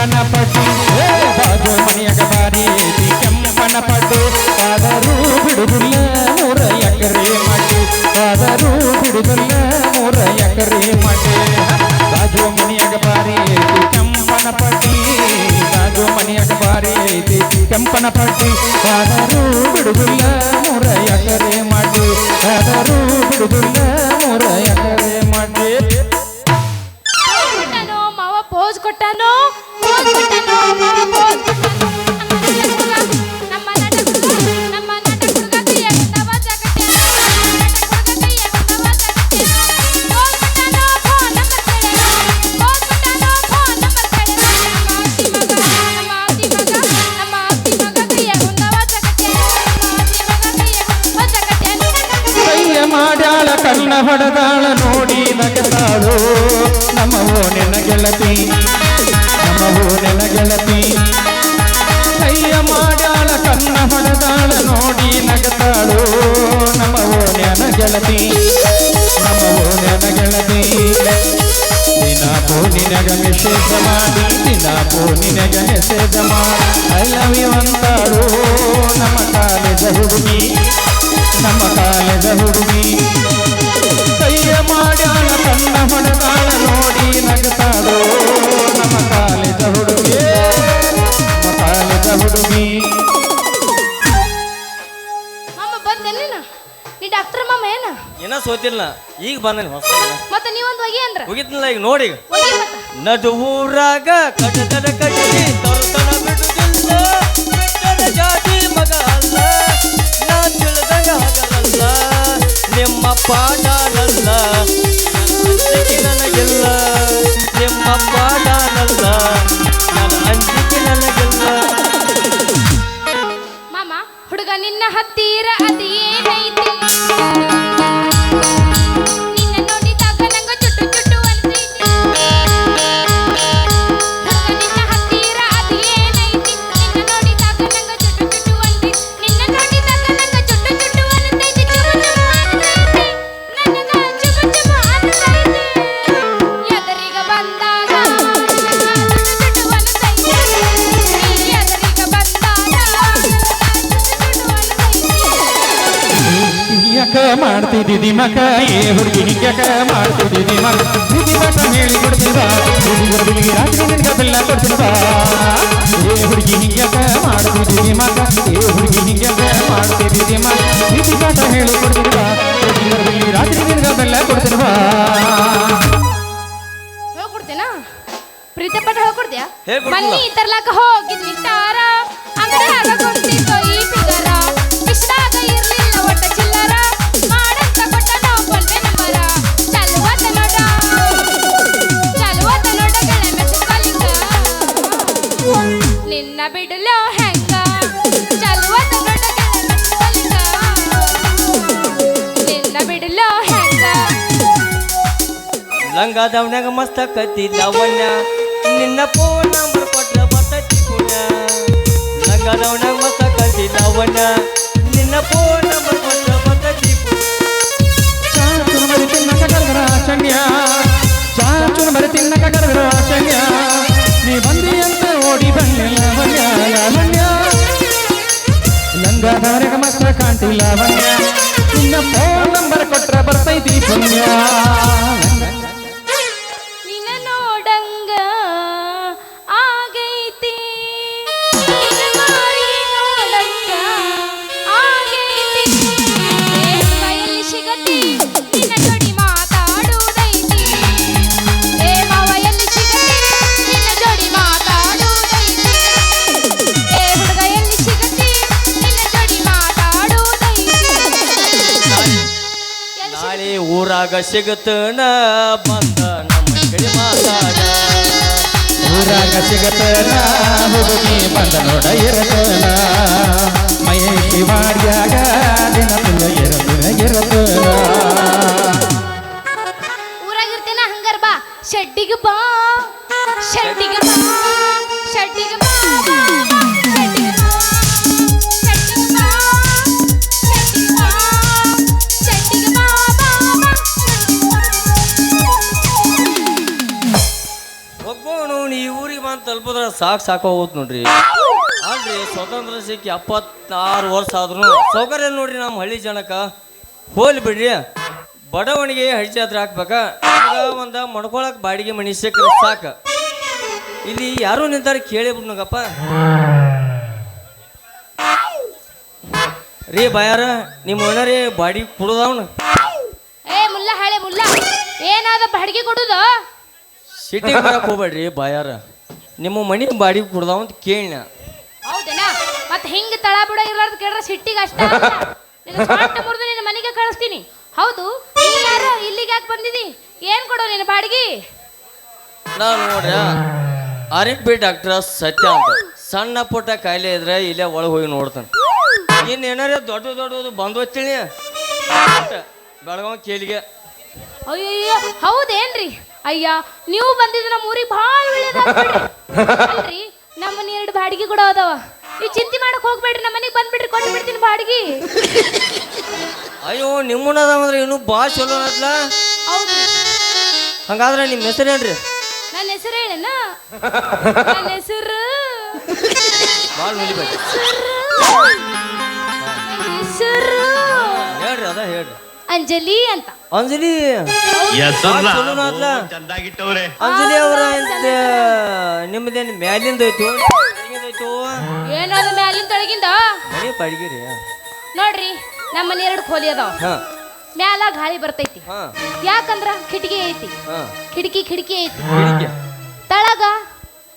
ಕೆಂಪನ ಪಟ್ಟಿ ಏ, ಬಾಜು ಮನೆಯಾಗ ಬಾರಿ ಐತಿ ಕೆಂಪನ ಪಟ್ಟಿ ಆದರೂ ಬಿಡುದಿಲ್ಲ ಮೂರ ಎಕರೆ ಮಟ್ಟಿ ಆದರೂ ಬಿಡುದಿಲ್ಲ ಮೂರ ಎಕರೆ ಮಟ್ಟಿ ಬಾಜು ಮನೆಯಾಗ ಬಾರಿ ಐತಿ ಕೆಂಪನ ಪಟ್ಟಿ ಬಾಜು ಮನೆಯಾಗ ಬಾರಿ ಐತಿ ಕೆಂಪನ ಪಟ್ಟಿ ಆದರೂ ಬಿಡುದಿಲ್ಲ ಮೂರ ಎಕರೆ ಮಟ್ಟಿ ಆದರೂ ಬಿಡುದಿಲ್ಲ ಮಾಡ್ಯಾಳ ಕಣ್ಣ ಹೊಡೆದಾಳ ನೋಡಿ ನಗತಾಳು ನಮ್ಮ ನಿನ್ನ ಗೆಳತಿ, ನಮ್ಮ ನಿನ್ನ ಗೆಳತಿ. ಕೈಯ ಮಾಡ್ಯಾಳ ಕಣ್ಣ ಹೊಡೆದಾಳ ನೋಡಿ ನಗತಾಳು ನಮ್ಮ ಓನೆನ ಗೆಳತಿ, ನಮ್ಮ ಓನೆನ ಗೆಳತಿ. ದಿನ ನಿನಗ ನಿಷೇಧ ಮಾಡಿ, ದಿನ ನಿನಗ ನಿಷೇಧ ಮಾಡಿ. ಐ ಲವ್ ಯು ಅಂತಾಳು. ಏನ ಸೋತಿಲ್ಲ ಈಗ ಬಂದ ಹೊಸ ಮತ್ತೆ ನೀವೊಂದು ಒಗಿ ಅಂದ್ರ? ಹೋಗಿದ್ನಲ್ಲ ಈಗ ನೋಡಿ ನಡುವೂರಾಗ ಕಟ್ಟಿ ತರುತನ ಮಾಡ್ತಿದ್ದಿ ಮಕ ಏ ಹುಡುಗಿ ಹಿಂಗ್ಯಾಕ ಮಾಡ್ತಿದ್ದಿ ಮಕ ನಿಧಿ ಮಕ ಹೇಳಿ ಕೊಡ್ತೀವ ಹುಡುಗಿ ರಾತ್ರಿ ನಿನ್ಗ ಬೆಲ್ಲ ಕೊಡ್ತೀವ ಏ ಹುಡುಗಿ ಹಿಂಗ್ಯಾಕ ಮಾಡ್ತಿದ್ದಿ ಮಕ ಏ ಹುಡುಗಿ ಹಿಂಗ್ಯಾಕ ಮಾಡ್ತಿದ್ದಿ ಮಕ ನಿಧಿ ಮಕ ಹೇಳಿ ಕೊಡ್ತೀವ ಹುಡುಗಿ ರಾತ್ರಿ ನಿನ್ಗ ಬೆಲ್ಲ ಕೊಡ್ತೀವ ಹೇಳ್ಕೊಡ್ತೇನಾ ಪ್ರೀತಿ ಪಟ್ಟ ಹೇಳ್ಕೊಡ್ತೀಯಾ ಹೇಳ್ಕೊಡ್ತೀನಿ. ಮನ್ನಿ ತರ್ಲಾಕ ಹೋಗಿದ್ನಿ ತಾರ ಅಂಗಡ್ಯಾಗ ಕೊಡ್ತಿದ್ದೋ ಈ ಲಂಗ ದವನ್ಯಾಗ ಮಸ್ತ ಕತ್ತಿ ಲವಣ್ಯ ನಿನ್ನ ಫೋನ್ ನಂಬರ್ ಕೊಟ್ರ ಬರ್ತೈತಿ ಪುಣ್ಯ ಗಂಗಾದವನಾಗ ಮಸ್ತ ಕತ್ತಿ ಲವಣ್ಯ ನಿನ್ನ ಫೋನ್ ನಂಬರ್ ಕೊಟ್ರ ಬರ್ತೈತಿ ಚಾಚುನ ಮರಿ ತಿನ್ನಕ ಕರೆದ್ರ ಮರಿ ತಿನ್ನಕ ನೀ ಬಂದಿ ಅಂತ ಓಡಿ ಬಂದಿಲ್ಲ ಲವಣ್ಯ ಲಾವಣ್ಯ. ಲಂಗದವರೆಗ ಮಾತ್ರ ಕಾಣ್ತಿಲ್ಲ ವನ್ಯ ನಿನ್ನ ಫೋನ್ ನಂಬರ್ ಕೊಟ್ರ ಬರ್ತೈತಿ ಪುಣ್ಯ. ನಾಳೆ ಊರಾಗ ಸಿಗತನ ಬಂದ ನಮ್ಮ ಕಡೆ ಮಾತಾಡ. ಊರಾಗ ಸಿಗತನ ಹುಡುಗಿ ಬಂದ ನೋಡ ಇರತನ ಮೈಕಿ ಮಾಡ್ಯಾಗ ದಿನ ತುಲ ಇರತನ ಇರತನ ಊರಾಗಿರ್ತೇನ? ಹಂಗಾರ ಬಾ. ಶೆಡ್ಡಿಗೆ ಬಾ. ಶೆಡ್ಡಿಗೆ ಬಾ. ತಲುಪಿದ್ರೆ ಸಾಕು ಸಾಕು ಹೋಗುತ್ತೆ ನೋಡ್ರಿ. ಅಲ್ರಿ ಸ್ವತಂತ್ರ ಸಿಕ್ಕಿ ಎಪ್ಪತ್ತಾರು ವರ್ಷ ಆದ್ರೂ. ಸೌಕರ್ಯ ನೋಡ್ರಿ ನಮ್ಮ ಹಳ್ಳಿ ಜನಕ್ಕ ಹೋಲಿ ಬಿಡ್ರಿ. ಬಡವಣಿಗೆ ಹಳ್ಳಿ ಜಾತ್ರೆ ಹಾಕ್ಬೇಕ ಒಂದು ಮಡ್ಕೊಳಕ್ ಬಾಡಿಗೆ ಮನಿ ಸಿಕ್ಕ ಸಾಕ. ಇಲ್ಲಿ ಯಾರು ನಿಂತಾರೆ ಕೇಳಿ ಬಿಡ್ನಗಪ್ಪ. ರೀ ಬಾಯಾರ ನಿಮ್ಮ ಓನರೇ ಬಾಡಿ ಕುಡ್ದವನು. ಏ ಮುಲ್ಲ ಹಳೆ ಮುಲ್ಲ. ಏನಾದ ಬಾಡಿಗೆ ಕೊಡುದು? ಸಿಟಿಗೆ ಬರಕ್ ಹೋಗ್ಬೇಡ್ರಿ ಬಾಯಾರ. ನಿಮ್ಮ ಮನಿ ಬಾಡಿ ಕೊಡ್ದಾವ ಅಂತ ಕೇಳಿನ. ಹೌದೇನಾ? ಮತ್ ಹಿಂಗ ತಳ ಬಿಡ ಇರ್ಲಾರ್ದ ಕೇಳ್ರ ಸಿಟ್ಟಿಗೆ ಅಷ್ಟೇ ಮುರಿದು ನಿನ್ನ ಮನೆಗೆ ಕಳಿಸ್ತೀನಿ. ಹೌದು ನೀ ಯಾರು ಇಲ್ಲಿಗೆ ಯಾಕೆ ಬಂದಿದಿ? ಏನ್ ಕೊಡೋ ನಿನ್ನ ಬಾಡಿಗೆ? ನಾನು ನೋಡ್ರ ಆರ್ ಬಿ ಡಾಕ್ಟರ್ ಸತ್ಯ ಅಂತ. ಸಣ್ಣ ಪುಟ್ಟ ಕಾಯಿಲೆ ಇದ್ರೆ ಇಲ್ಲೇ ಒಳಗೆ ಹೋಗಿ ನೋಡ್ತಾನೆ. ಇನ್ನು ಏನಾರ ದೊಡ್ಡ ದೊಡ್ಡದು ಬಂದು ಹೋಗ್ತೀನಿ ಬೆಳಗಾವ್ ಕೇಳಿಗೆ ಅಯ್ಯೋ ಹೌದೇನ್ರಿ? ಅಯ್ಯ ನೀವು ಬಂದಿದ್ದು ನಮ್ಮ ಊರಿಗೆ ಭಾಳ ನಮ್ಮ ಮನೆ ಎರಡು ಬಾಡಿಗೆ ಕೂಡ ಅದಾವ. ಈ ಚಿಂತೆ ಮಾಡಕ್ ಹೋಗ್ಬೇಡ್ರಿ ನಮ್ಮ ಮನೆಗೆ ಬಂದ್ಬಿಡ್ರಿ ಕೊಟ್ಟು ಬಿಡ್ತೀನಿ ಬಾಡಿಗೆ. ಅಯ್ಯೋ ನಿಮ್ಮನ್ನದಂದ್ರೆ ಇನ್ನು ಭಾಳ ಚಲೋ ಅದ್ಲ ಹೌದ್ರಿ. ಹಂಗಾದ್ರೆ ನಿಮ್ಮ ಹೆಸರೇನ್ರಿ ನನ್ನ ಹೆಸರು ಹೇಳೇನ? ನನ್ನ ಹೆಸರು. ಭಾಳ ಹೆಸರು. ಹೇಳ್ರಿ ಅದ ಹೇಳ್ರಿ. ಅಂಜಲಿ ಅಂತ. ಅಂಜಲಿ. ಹೆಸರ್ನ ಭಾಳ ಚಲೋನ ಅದ್ಲ ಚಂದಾಗಿಟ್ಟವ್ರೆ. ಅಂಜಲಿ ಅವರ ನಿಮ್ದೇನು ಮ್ಯಾಲಿಂದ ಐತು ಐತು ಏನದು ಮ್ಯಾಲಿನ ತೊಳಗಿಂದ ಮನೆ ನೋಡ್ರಿ ನಮ್ಮ ಮನೆ ಎರಡು ಖೋಲಿ ಅದಾವ. ಹಾ. ಮ್ಯಾಲ ಗಾಳಿ ಬರ್ತೈತಿ. ಹಾ. ಯಾಕಂದ್ರ ಕಿಟಕಿ ಐತಿ. ಹಾ. ಕಿಟಕಿ ಕಿಟಕಿ ಐತಿ. ಕಿಡಿಕಿ ತಳಗ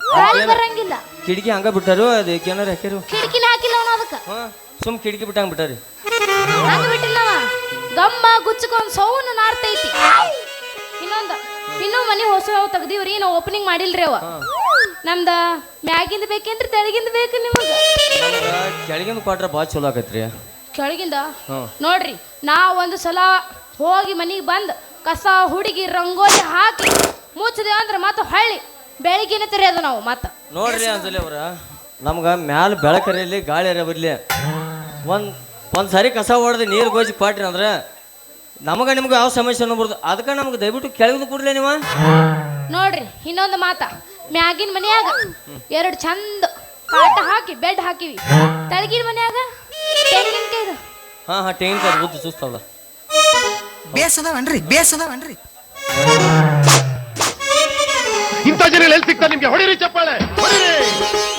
ಗಾಳಿ ಬರಂಗಿಲ್ಲ. ಕಿಡಕಿ ಹಂಗ ಬಿಟ್ಟಾರು ಅದಕ್ಕೆ ಏನಾರ ಹಾಕ್ಯಾರು? ಕಿಟಕಿನ ಹಾಕಿಲ್ಲ ಅವನು ಅದಕ್ಕ. ಹಾ ಸುಮ್ ಕಿಡಕಿ ಬಿಟ್ಟಂಗ ಬಿಟ್ಟಾರಿ. ಹಂಗ ಗಮ್ಮ ಗುಚ್ಚಕೊಂಡ್ ಸೌನ್ ನಾರ್ತೈತಿ ಇನ್ನೊಂದು ಇನ್ನೂ ಮನಿ ಹೊಸ ತೆಗ್ದೀವ್ರಿ ನಾವು ಓಪನಿಂಗ್ ಮಾಡಿಲ್ರಿ ಅವ. ನಮ್ದ ಮ್ಯಾಗಿಂದ ಬೇಕೇನ್ರಿ ತೆಳಗಿಂದ ಬೇಕು ನಿಮಗೆ? ಕೆಳಗಿಂದ ಕೊಟ್ರೆ ಭಾಳ ಚಲೋ ಆಗೈತ್ರಿ. ಕೆಳಗಿಂದ? ನೋಡ್ರಿ ನಾ ಒಂದು ಸಲ ಹೋಗಿ ಮನಿಗೆ ಬಂದು ಕಸ ಹುಡುಗಿ ರಂಗೋಲಿ ಹಾಕಿ ಮುಚ್ಚದೆ ಅಂದ್ರೆ ಮತ್ತೆ ಹೊಳ್ಳಿ ಬೆಳಿಗ್ಗೆನೆ ಅದು ನಾವು ಮತ್ತ. ನೋಡ್ರಿ ಅಂಜಲಿ ಅವ್ರ ನಮ್ಗ ಮ್ಯಾಲ ಬೆಳಕರಿಯಲ್ಲಿ ಗಾಳಿ ಅರ ಬರ್ಲಿ. ಒಂದ್ ಒಂದ್ ಸಾರಿ ಕಸ ಹೊಡೆದು ನೀರು ಗೋಜಿ ಪಾಟ್ರಿ ಅಂದ್ರೆ ನಮಗ ನಿಮ್ಗೆ ಯಾವ ಸಮಸ್ಯೆ ಬರ್ದು. ಅದಕ್ಕೆ ನಮ್ಗೆ ದಯವಿಟ್ಟು ಕೆಳಗಿಂದ ಕೂಡಲೇ ನೀವ? ನೋಡ್ರಿ ಇನ್ನೊಂದು ಮಾತ. ಮ್ಯಾಗಿನ ಮನ್ಯಾಗ ಎರಡು ಚಂದ ಕಾಟ ಹಾಕಿ ಬೆಡ್ ಹಾಕಿವಿ. ತಳಗಿನ ಮನ್ಯಾಗ ತೆಂಗಿನಕಾಯ್ದು ಹಾ ಹಾ ತೆಂಗಿನಕಾಯಿ ಬುದ್ಧಿ ಸುಸ್ತಾವಲ್ಲ ಬೇಸದವನ್ರಿ ಬೇಸದವನ್ರಿ ಇಂಥ ಜನ ಎಲ್ಲಿ ಸಿಗ್ತಾರೆ ನಿಮ್ಗೆ? ಹೊಡಿರಿ ಚಪ್ಪಾಳೆ. ಹೊಡಿರಿ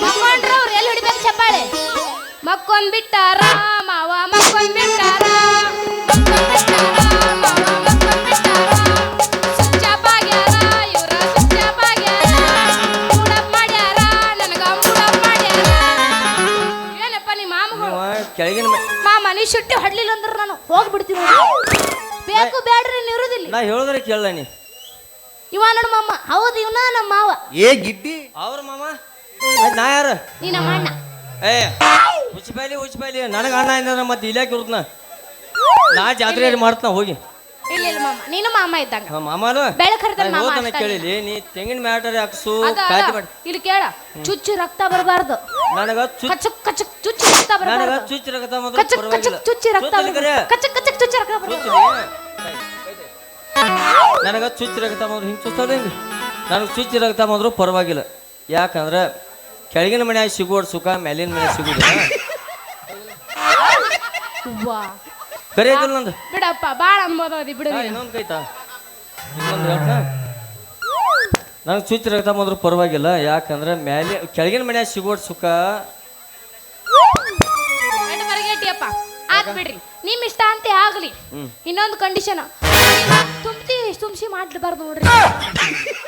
ಮಕ್ಕೊಂಡ್ರ ಅವ್ರು ಎಲ್ಲಿ ಹೊಡಿಬೇಕು ಚಪ್ಪಾಳೆ? ಮಕ್ಕೊಂದ್ ಬಿಟ್ಟಾರ ಮಾವ ಮಕ್ಕೊಂದ್ ಬಿಟ್ಟಾರ ಕೆಳಗಿನ ಮ- ಮಾಮ ನೀ ಶುಟ್ಟಿ ಹೊಡ್ಲಿಲ್ಲ ಅಂದ್ರೆ ನಾನು ಹೋಗ್ಬಿಡ್ತೀನಿ ಬೇಕು ಬೇಡ್ರಿ ನೀವು ಇರುದಿಲ್ಲ. ನಾ ಹೇಳಿದ್ರೆ ಕೇಳಲ್ಲ ನೀ? ಇವ ನೋಡು ಮಾಮ ಹೌದು ಇವನ ನಮ್ಮ ಮಾವ. ಏ ಗಿಡ್ಡಿ. ಅವ್ರ ಮಾಮ? ಅದ್ ನಾ ಯಾರು? ನೀ ನಮ್ಮ ಅಣ್ಣ. ಏ ಉಚ್ಚಬೈಲಿ ಉಚ್ಚಬೈಲಿ ನನಗೆ ಅಣ್ಣ ಅಂದ್ರೆ ಮತ್ತೆ ಇಲ್ಯಾಕೆ ಇರುತ್ತನ ನಾ ಜಾತ್ರೆ ಮಾಡ್ತಾನ ಹೋಗಿ. ಇಲ್ಲ ಇಲ್ಲ ಮಾಮ. ನೀನು ಮಾಮ ಇದ್ದಂಗ. ಹಾ, ಮಾಮಾಲು ಬೆಳಕ್ ಹರಿದ್ರೆ ಮಾಮ ಹೋದನ ಅಷ್ಟೇ. ಕೇಳಿಲಿ. ನೀ ತೆಂಗಿನ ಮ್ಯಾಟರ್ ಹಾಕ್ಸು ಅದ ಅದ. ಕಾಯ್ದು ಮಾಡಿ. ಇಲ್ಲಿ ಕೇಳ. ಚುಚ್ಚು ರಕ್ತ ಬರಬಾರ್ದು. ನನಗ ಚುಚ್ ಕಚಕ್ ಕಚಕ್ ಚುಚ್ಚು ರಕ್ತ ನನಗ ಬರಬಾರ್ದು. ಚುಚ್ ರಗತ ಮೊದಲು ಕಚಕ್ ಪರವಾಗಿಲ್ಲ. ಕಚಕ್ ಚುಚ್ಚಿ ರಕ್ತ ಚುಚ್ಚಲಿ ಕರೆ. ಬರಬಾರ್ದು. ಕಚಕ್ ಕಚಕ್ ಚುಚ್ಚಿ ರಕ್ತ ಬರಬಾರ್ದು. ಚುಚ್ಚಲಿ. ನನಗ ಚುಚ್ಚಿ ರಗತ ಮೊದಲು ಹಿಂಗೆ ಚುಚ್ಚದ ಹಿಂಗೆ ನನಗೆ ಚುಚ್ಚಿ ರಗತ ಮೊದಲು ಪರವಾಗಿಲ್ಲ. ಯಾಕಂದ್ರೆ ಕೆಳಗಿನ ಮನ್ಯಾಗ ಸಿಗೋಡ್ ಸುಖ ಮೇಲಿನ ಮನ್ಯಾಗ ಸಿಗೋದ ವಾ ಕರೆ ಐತಲ್ಲ ನಂದು. ಬಿಡಪ್ಪ ಬಾಳ ಅನ್ಬೋದಿ ಬಿಡು ಹಾ, ನೀನು. ಇನ್ನೊಂದು ಕೈತಾ? ಇನ್ನೊಂದು ಹೇಳ್ತಾ ನನಗೆ ಚುಚ್ಚಿ ರಗತ ಮೊದಲು ಪರವಾಗಿಲ್ಲ ಯಾಕಂದ್ರೆ ಮ್ಯಾಲೆ ಕೆಳಗಿನ ಮನ್ಯಾಗ ಸಿಗೋಡ್ ಸುಖ. ಎಷ್ಟ್ ಬರಗೇಟಿಯಪ್ಪ ಆತ್ ಬಿಡ್ರಿ. ನಿಮ್ ಇಷ್ಟ ಅಂತ ಆಗ್ಲಿ. ಹ್ಮ್. ಇನ್ನೊಂದು ಕಂಡೀಷನ್ ತುಂಬ್ತಿ ತುಂಬಿಸಿ ಮಾಡಿಡ್ಬಾರ್ದು ನೋಡ್ರಿ.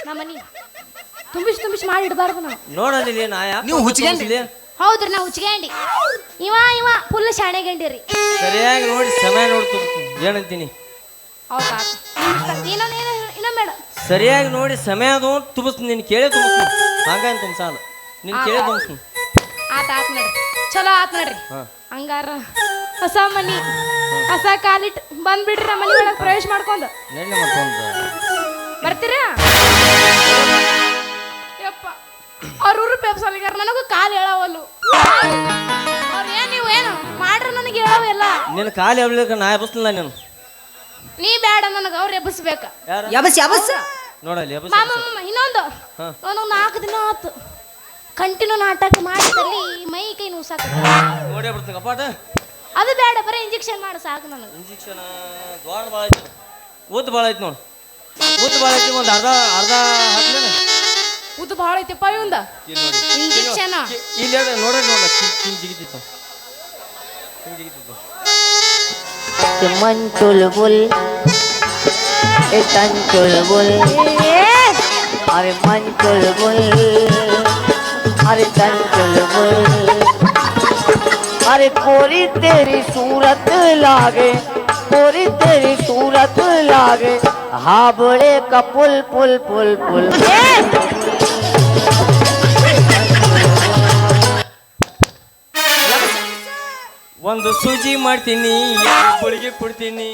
ನಮ್ಮನಿ. ತುಂಬಿಸಿ ತುಂಬಿಸಿ ಮಾಡಿಡ್ಬಾರ್ದು ನಾವು. ನೋಡಲಿ ನಾ ಯಾಕೆ ನೀವು ಹುಚ್ಚಿಗೆ? ಹೌದ್ರಿ ನಾವು ಹುಚ್ಚಿಗೆಂಡಿ ಇವ ಇವ ಫುಲ್ ಶಾಣೆಗಂಡಿರಿ ಸರಿಯಾಗಿ ನೋಡಿ ಸಮಯ ನೋಡ್ತು ಏನಂತೀನಿ? ಹೌದಾ? ಇನ್ನೊಂದು ಇನ್ನೊಮ್ಮೆ ಮೇಡ ಸರಿಯಾಗಿ ನೋಡಿ ಸಮಯ ಅದು ತುಂಬಿಸ್ತೀನಿ ನೀನು ಕೇಳೇ ತುಂಬಿಸ್ತೀನಿ ಹಂಗೇನು ತುಂಬಿಸಲ್ಲ ನೀನು ಕೇಳೇ ತುಂಬಿಸ್ತೀನಿ ಆತ ಆತ್ ನೋಡ್ರಿ. ಚಲೋ ಆತ್ ನೋಡ್ರಿ. ಹಂಗಾರ ಹೊಸ ಮನಿ ಹೊಸ ಕಾಲಿಟ್ ಬಂದ್ಬಿಡ್ರಿ ನಮ್ಮ ಮನೆ ಒಳಗೆ ಪ್ರವೇಶ ಮಾಡ್ಕೊಂಡು. ನೆನ್ನೆ ಬರ್ತೀರಾ? ಅವ್ರ ಊರು ಪೆಪ್ಸಲಿಗಾರ ನನಗೂ ಕಾಲು ಹೇಳವಲ್ಲು. ಅವ್ರು ಏನು ನೀವು ಏನು? ಮಾಡ್ರಿ ನನಗೆ ಹೇಳವೆಲ್ಲ. ನಿನ್ನ ಕಾಲು ಎಬ್ಲಿಕ್ಕೆ ನಾ ಎಬ್ಬಿಸ್ಲಿಲ್ಲ ನೀನು. ನೀ ಬೇಡ ನನಗೆ ಅವ್ರು ಎಬ್ಬಿಸ್ಬೇಕ ಎಬಸ್ ಎಬಸ್. ಯಬಸ್ ನೋಡಲ್ಲಿ ಎಬಸ್ ಮಾಮ ಮಾಮ ಇನ್ನೊಂದು. ಹಾ. ಒಂದು ನಾಲ್ಕು ದಿನ ಆತು. ಕಂಟಿನ್ಯೂ ನಾಟಕ ಮಾಡಿದಲ್ಲಿ ಮೈ ಕೈ ನೋಸಾಕ ನೋಡೇ ಬಿಡ್ತೀನಿ ಕಪಾಟ ಅದು ಬೇಡ ಬರೀ ಇಂಜೆಕ್ಷನ್ ಮಾಡು ಸಾಕು ನನಗೆ. ಇಂಜೆಕ್ಷನ್? ದ್ವಾರ ಭಾಳ ಐತಿ ಉದ್ದ ಭಾಳ ಐತಿ ನೋಡಿ. ಭಾಳ ಐತಿ ಒಂದು ಅರ್ಧ ಅರ್ಧ ಹಾಕ್ಲೇನ. ಉದ್ದು ಭಾಳ ಐತಿಪ್ಪ ಇವಂದ ಇಲ್ಲಿ ನೋಡಿ Injection ಆ? ಇಲ್ಲಿ- ಇಲ್ಲಿ ಅದ ನೋಡ್ರಿ ನೋಡ ಹಿಂಗೆ ಜಿಗಿತಿತ್ತು ಹಿಂಗೆ ಜಿಗಿತಿತ್ತು मन चुलबुल ए तन चुलबुल अरे मन चुलबुल अरे तन चुलबुल अरे कोरी तेरी सूरत लागे कोरी तेरी सूरत लागे हाबड़े का पुल पुल पुल पुल ಒಂದು ಸೂಜಿ ಮಾಡ್ತೀನಿ ಎರಡು ಗುಳಿಗೆ ಕೊಡ್ತೀನಿ.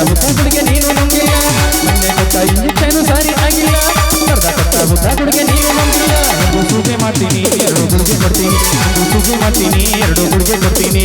ಕೊಟ್ಟ ಹುಡುಗ ನೀನು ನಂಬಿಲ್ಲ. ಇಂಜೆಕ್ಷನ್ ಸಾರಿ ಆಗಿಲ್ಲ. ಹುಡುಗ ನೀನು ನಂಬಿಲ್ಲ. ಮಾಡ್ತೀನಿ, ಎರಡು ಗುಡುಗೆ ಕೊಡ್ತೀನಿ. ಮಾಡ್ತೀನಿ, ಎರಡು ಕೊಡ್ತೀನಿ.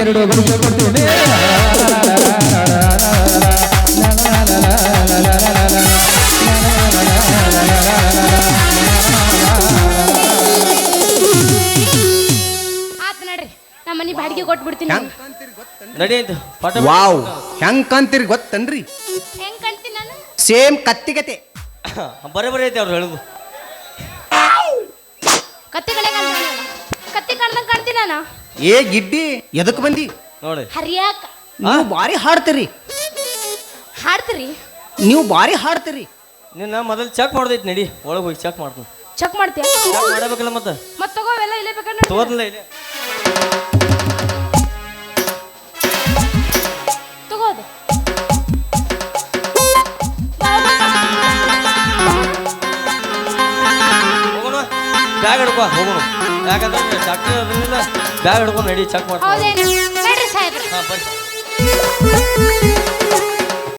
ಎರಡು ಗುಳಿಗೆ ಕೊಡ್ತೀನಿ. ಆತ್ ನಡ್ರಿ ನಮ್ಮ ಮನೆ ಬಾಡಿಗೆ ಕೊಟ್ಬಿಡ್ತೀನಿ ವಾವ್. ಹೆಂಗ್ ಕಂತೀರಿ ಗೊತ್ತನ್ರಿ? ಹೆಂಗ್ ಕಾಣ್ತೀನಿ ನಾನು? ಸೇಮ್ ಕತ್ತಿಗತೆ ಬರೇ ಬರೀ ಐತಿ ಅವ್ರು ಹೇಳುದು. ಕತ್ತಿ ಕಡೆ ಕಾಣ್ತೀನಿ. ನಾನು. ಕತ್ತಿ ಕಾಣ್ದಂಗ್ ಕಾಣ್ತೀನಿ ನಾನು. ಏ ಗಿಡ್ಡಿ ಎದಕ್ ಬಂದಿ? ನೋಡಿ. ಹರಿಯಾಕ. ನೀವು ಬಾರಿ ಹಾಡ್ತೀರಿ. ಹಾಡ್ತೀರಿ? ನೀವು ಬಾರಿ ಹಾಡ್ತೀರಿ. ನಿನ್ನ ಮೊದಲು ಚೆಕ್ ಮಾಡ್ದೈತಿ ನಡಿ ಒಳಗೆ ಹೋಗಿ ಚೆಕ್ ಮಾಡ್ತೀನಿ. ಚೆಕ್ ಮಾಡ್ತೀಯಾ? ಚೆಕ್ ಮಾಡಬೇಕಲ್ಲ ಮತ್ತೆ? ಮತ್ತೆ ತಗೋ ಎಲ್ಲ ಇಲ್ಲೇ ಬೇಕಾದ್ರೆ ತಗೋದಿಲ್ಲ ಇಲ್ಲೇ. ತಗೋದು. ಹೋಗೋಣ ಬ್ಯಾಗ್ ಹಿಡ್ಕೋ ಹೋಗೋಣ. ಯಾಕಂದ್ರೆ ಡಾಕ್ಟರ್ ಅದನ್ನೆಲ್ಲ ಬ್ಯಾಗ್ ಹಿಡ್ಕೊಂಡು ನಡಿ ಚೆಕ್ ಮಾಡ್ತೀನಿ ಹೌದೇನು? ಬೇಡ್ರಿ ಸಾಹೇಬ್ರೆ. ಹಾಂ ಬರ್ರಿ